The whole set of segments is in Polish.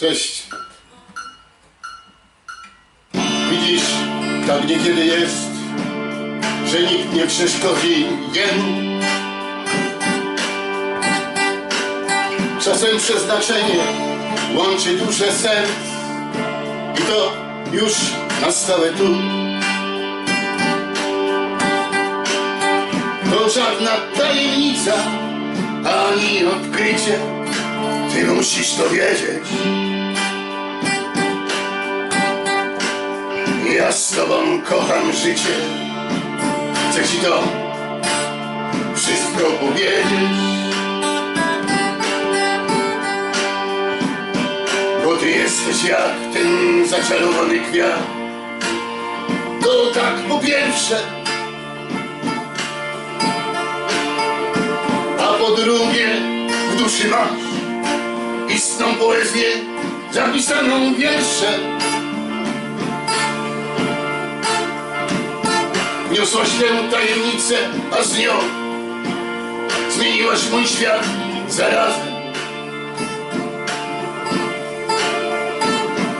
Cześć. Widzisz, tak niekiedy jest, że nikt nie przeszkodzi jemu. Czasem przeznaczenie łączy duszę serc i to już na stałe tu. To żadna tajemnica, ani odkrycie, ty musisz to wiedzieć. Ja z tobą kocham życie, chcę ci to wszystko powiedzieć. Bo ty jesteś jak ten zaczarowany kwiat. To tak po pierwsze, a po drugie w duszy masz istną poezję zapisaną wierszem. Niosłaś tę tajemnicę, a z nią zmieniłaś mój świat zarazem.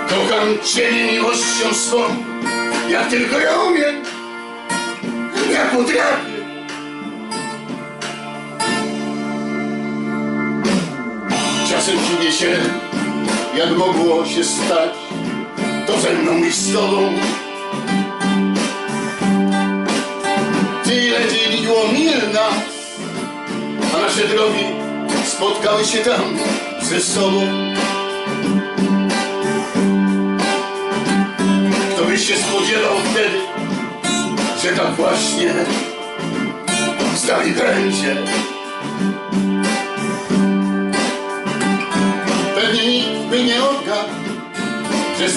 Kocham Ciebie miłością swą, jak tylko ja umiem, jak potrafię. Czasem dziwię się, jak mogło się stać, to ze mną i z Tobą. Tyle dzieliło mil nas, a nasze drogi spotkały się tam ze sobą. Kto by się spodziewał wtedy, że tak właśnie z nami będzie. Że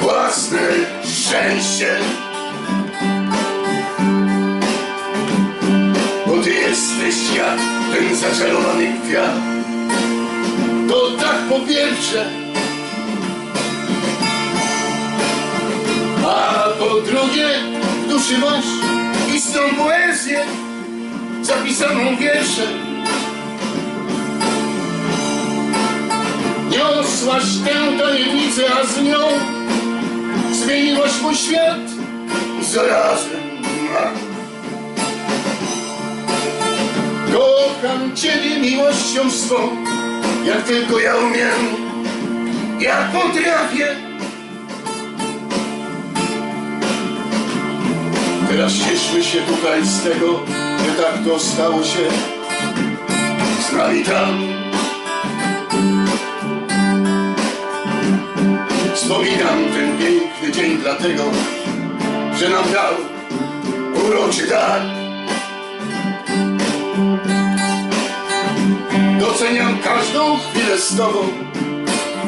własne szczęście. Bo ty jesteś jak ten zaczarowany kwiat. To tak po pierwsze, a po drugie w duszy masz istną poezję zapisaną wierszem. Niosłaś tę tajemnicę, a z nią zmieniłaś mój świat zarazem. Kocham Ciebie miłością swą, jak tylko ja umiem, jak potrafię. Teraz cieszmy się tutaj z tego, że tak to stało się z nami tam. Wspominam ten piękny dzień dlatego, że nam dał uroczy dar. Doceniam każdą chwilę z Tobą,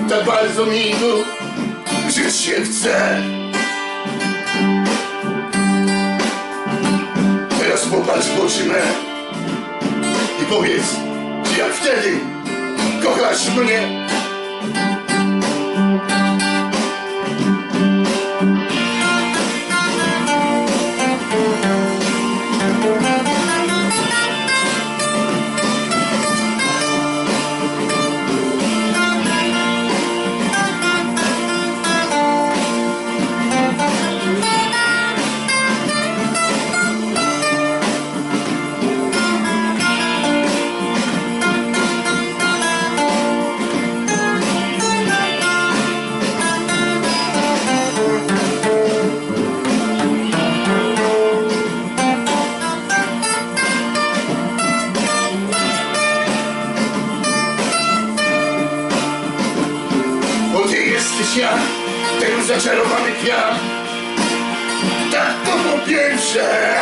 tak bardzo mi tu żyć się chce. Teraz popatrz w oczy me i powiedz, czy jak wtedy kochasz mnie? Jak ten zaczarowany kwiat. Tak to po pierwsze.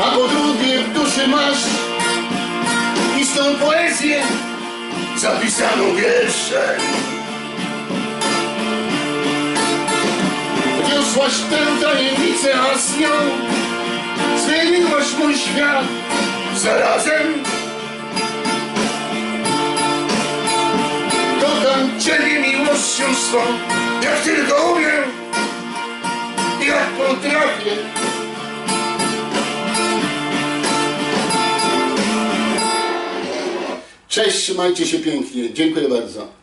A po drugie w duszy masz istną poezję zapisaną wierszem. Wniosłaś tę tajemnicę, a z nią zmieniłaś mój świat zarazem. Ciebie miłością swą, jak tylko umiem, jak potrafię. Cześć, trzymajcie się pięknie. Dziękuję bardzo.